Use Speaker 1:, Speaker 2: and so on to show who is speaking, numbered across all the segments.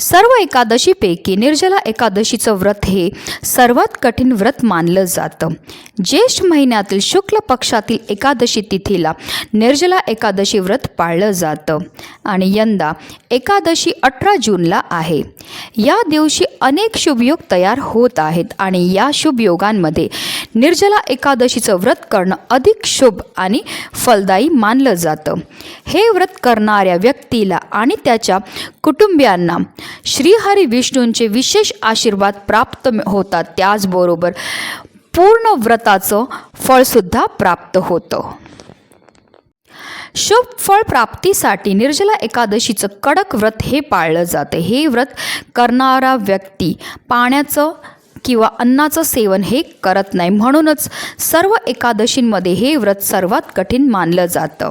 Speaker 1: सर्व एकादशीपैकी निर्जला एकादशीचं व्रत हे सर्वात कठीण व्रत मानलं जातं. ज्येष्ठ महिन्यातील शुक्ल पक्षातील एकादशी तिथीला निर्जला एकादशी व्रत पाळलं जातं. आणि यंदा एकादशी अठरा जूनला आहे. या दिवशी अनेक शुभयोग तयार होत आहेत आणि या शुभयोगांमध्ये निर्जला एकादशीचं व्रत करणं अधिक शुभ आणि फलदायी मानलं जातं. हे व्रत करणाऱ्या व्यक्तीला आणि त्याच्या कुटुंबियांना श्रीहरी विष्णूंचे विशेष आशीर्वाद प्राप्त होतात. त्याचबरोबर पूर्ण व्रताचं फळसुद्धा प्राप्त होतं. शुभ फळ प्राप्तीसाठी निर्जला एकादशीचं कडक व्रत हे पाळलं जातं. हे व्रत करणारा व्यक्ती पाण्याचं किंवा अन्नाचं सेवन हे करत नाही. म्हणूनच सर्व एकादशींमध्ये हे व्रत सर्वात कठीण मानलं जातं.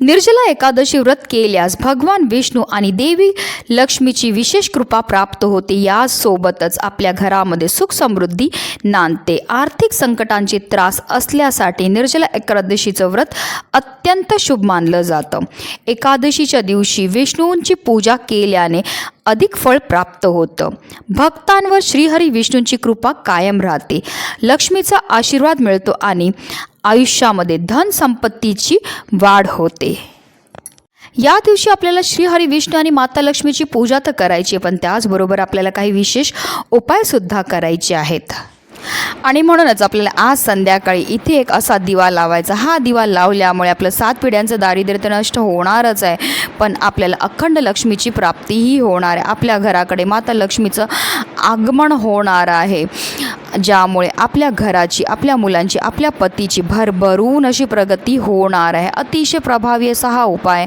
Speaker 1: निर्जला एकादशी व्रत केल्यास भगवान विष्णू आणि देवी लक्ष्मीची विशेष कृपा प्राप्त होते. यासोबतच आपल्या घरामध्ये सुख समृद्धी नांदते. आर्थिक संकटांचे त्रास असल्यासाठी निर्जला एकादशीचं व्रत अत्यंत शुभ मानलं जातं. एकादशीच्या दिवशी विष्णूंची पूजा केल्याने अधिक फळ प्राप्त होतं. भक्तांवर श्रीहरी विष्णूंची कृपा कायम राहते. लक्ष्मीचा आशीर्वाद मिळतो आणि आयुष्यामध्ये धन संपत्तीची वाढ होते. या दिवशी आपल्याला श्रीहरी विष्णू आणि माता लक्ष्मीची पूजा तर करायची आहे, पण त्याचबरोबर आपल्याला काही विशेष उपायसुद्धा करायचे आहेत. आणि म्हणूनच आपल्याला आज संध्याकाळी इथे एक असा दिवा लावायचा. हा दिवा लावल्यामुळे आपलं सात पिढ्यांचं दारिद्र्य नष्ट होणारच आहे. पण आपल्याला अखंड लक्ष्मीची प्राप्तीही होणार आहे. आपल्या घराकडे माता लक्ष्मीचं आगमन होणार आहे. ज्यामुळे आपल्या घराची आपल्या मुलांची आपल्या पतीची भरभरून अशी प्रगती होणार आहे. अतिशय प्रभावी असा हा उपाय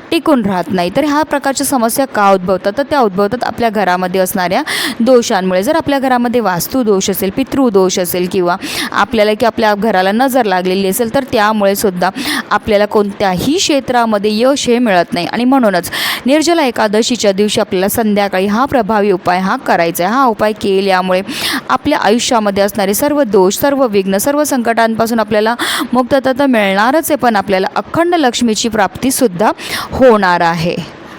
Speaker 1: टिकून राहत नाही. तर ह्या प्रकारच्या समस्या का उद्भवतात? तर त्या उद्भवतात आपल्या घरामध्ये असणाऱ्या दोषांमुळे. जर आपल्या घरामध्ये वास्तुदोष असेल पितृदोष असेल किंवा आपल्याला की आपल्या घराला नजर लागलेली असेल तर त्यामुळे सुद्धा आपल्याला कोणत्याही क्षेत्रामध्ये यश हे मिळत नाही. आणि म्हणूनच निर्जला एकादशीच्या दिवशी आपल्याला संध्याकाळी हा प्रभावी उपाय हा करायचा आहे. हा उपाय केल्यामुळे आपल्या आयुष्यामध्ये असणारे सर्व दोष सर्व विघ्न सर्व संकटांपासून आपल्याला मुक्तता तर मिळणारच आहे पण आपल्याला अखंड लक्ष्मीची प्राप्तीसुद्धा होणार आहे.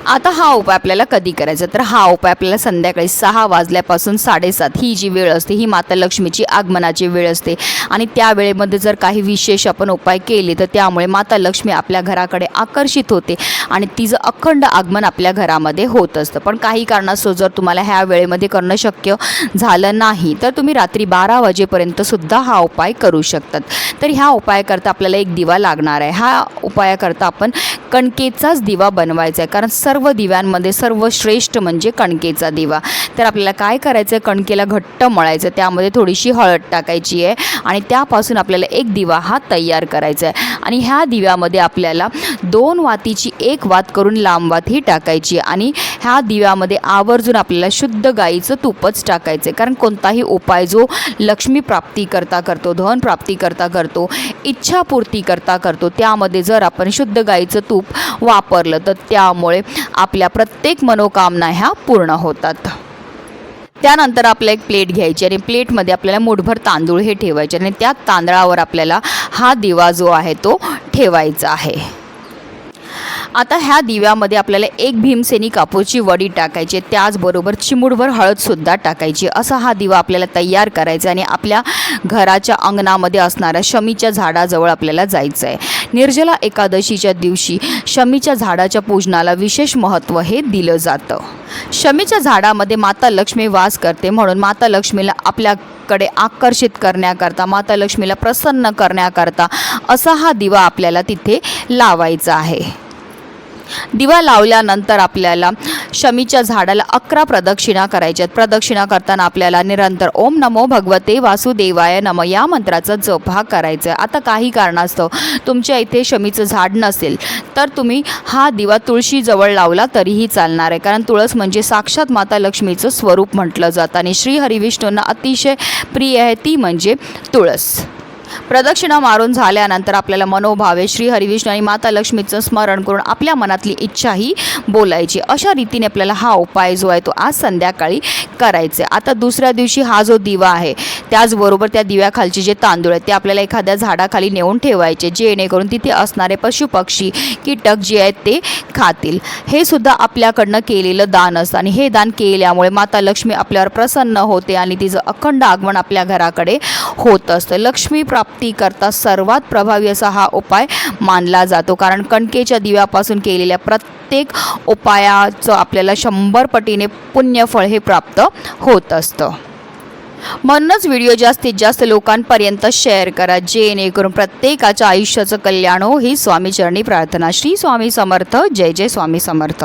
Speaker 1: आता हा उपाय आपल्याला कधी करायचा? तर हा उपाय आपल्याला संध्याकाळी सहा वाजल्यापासून साडेसात ही जी वेळ असते ही माता लक्ष्मीची आगमनाची वेळ असते. आणि त्या वेळेमध्ये जर काही विशेष आपण उपाय केले तर त्यामुळे माता लक्ष्मी आपल्या घराकडे आकर्षित होते आणि तिचं अखंड आगमन आपल्या घरामध्ये होत असतं. पण काही कारणास्तव जर तुम्हाला ह्या वेळेमध्ये करणं शक्य झालं नाही तर तुम्ही रात्री बारा वाजेपर्यंत सुद्धा हा उपाय करू शकतात. तर ह्या उपायाकरता आपल्याला एक दिवा लागणार आहे. हा उपायाकरता आपण कणकेचाच दिवा बनवायचा आहे. कारण सर्व दिव्यांमध्ये सर्वश्रेष्ठ म्हणजे कणकेचा दिवा. तर आपल्याला काय करायचं आहे कणकेला घट्ट मळायचं त्यामध्ये थोडीशी हळद टाकायची आहे आणि त्यापासून आपल्याला एक दिवा हा तयार करायचा आहे आणि ह्या दिव्यामध्ये आपल्याला दोन वातीची एक वात करून लांब वात ही टाकायची आणि ह्या दिव्यामध्ये आवर्जून आपल्याला शुद्ध गाईचं तूपच टाकायचं आहे. कारण कोणताही उपाय जो लक्ष्मी प्राप्ती करता करतो धन प्राप्ती करता करतो इच्छापूर्ती करता करतो त्यामध्ये जर आपण शुद्ध गाईचं तूप वापरलं तर त्यामुळे आपल्या प्रत्येक मनोकामना ह्या पूर्ण होतात. त्यानंतर आपल्याला एक प्लेट घ्यायची आणि प्लेटमध्ये आपल्याला मुठभर तांदूळ हे ठेवायचे आणि त्या तांदळावर आपल्याला हा दिवा जो आहे तो ठेवायचा आहे आता ह्या दिव्यामध्ये आपल्याला एक भीमसेनी कापूरची वडी टाकायची आहे. त्याचबरोबर चिमूडभर हळदसुद्धा टाकायची असा हा दिवा आपल्याला तयार करायचा आणि आपल्या घराच्या अंगणामध्ये असणाऱ्या शमीच्या झाडाजवळ आपल्याला जायचं आहे निर्जला एकादशीच्या दिवशी शमीच्या झाडाच्या पूजनाला विशेष महत्त्व हे दिलं जातं. शमीच्या झाडामध्ये माता लक्ष्मी वास करते म्हणून माता लक्ष्मीला आपल्याकडे आकर्षित करण्याकरता माता लक्ष्मीला प्रसन्न करण्याकरता असा हा दिवा आपल्याला तिथे लावायचा आहे. दिवा लावल्यानंतर आपल्याला शमीच्या झाडाला अकरा प्रदक्षिणा करायच्यात. प्रदक्षिणा करताना आपल्याला निरंतर ओम नमो भगवते वासुदेवाय नम या मंत्राचा जप हा करायचा आहे आता काही कारणास्तव तुमच्या इथे शमीचं झाड नसेल तर तुम्ही हा दिवा तुळशीजवळ लावला तरीही चालणार आहे. कारण तुळस म्हणजे साक्षात माता लक्ष्मीचं स्वरूप म्हटलं जातं आणि श्री हरिविष्णूंना अतिशय प्रिय आहे ती म्हणजे तुळस. प्रदक्षिणा मारून झाल्यानंतर आपल्याला मनोभावे श्री हरिविष्णू आणि माता लक्ष्मीचं स्मरण करून आपल्या मनातली इच्छाही बोलायची. अशा रीतीने आपल्याला हा उपाय जो आहे तो आज संध्याकाळी करायचा. आता दुसऱ्या दिवशी हा जो दिवा आहे त्याचबरोबर त्या दिव्याखालचे जे तांदूळ आहेत ते आपल्याला एखाद्या झाडाखाली नेऊन ठेवायचे जेणेकरून तिथे असणारे पशुपक्षी कीटक जे आहेत ते खातील. हे सुद्धा आपल्याकडनं केलेलं दान असतं आणि हे दान केल्यामुळे माता लक्ष्मी आपल्यावर प्रसन्न होते आणि तिचं अखंड आगमन आपल्या घराकडे होत असतं. लक्ष्मी प्राप्तीकरता सर्वात प्रभावी असा हा उपाय मानला जातो. कारण कणकेच्या दिव्यापासून केलेल्या प्रत्येक उपायाचं आपल्याला शंभर पटीने पुण्यफळ हे प्राप्त होत असतं. म्हणूनच व्हिडिओ जास्तीत जास्त लोकांपर्यंत शेअर करा. जेणेकरून प्रत्येकाच्या आयुष्याचं कल्याण हो ही स्वामीचरणी प्रार्थना. श्री स्वामी समर्थ. जय जय स्वामी समर्थ.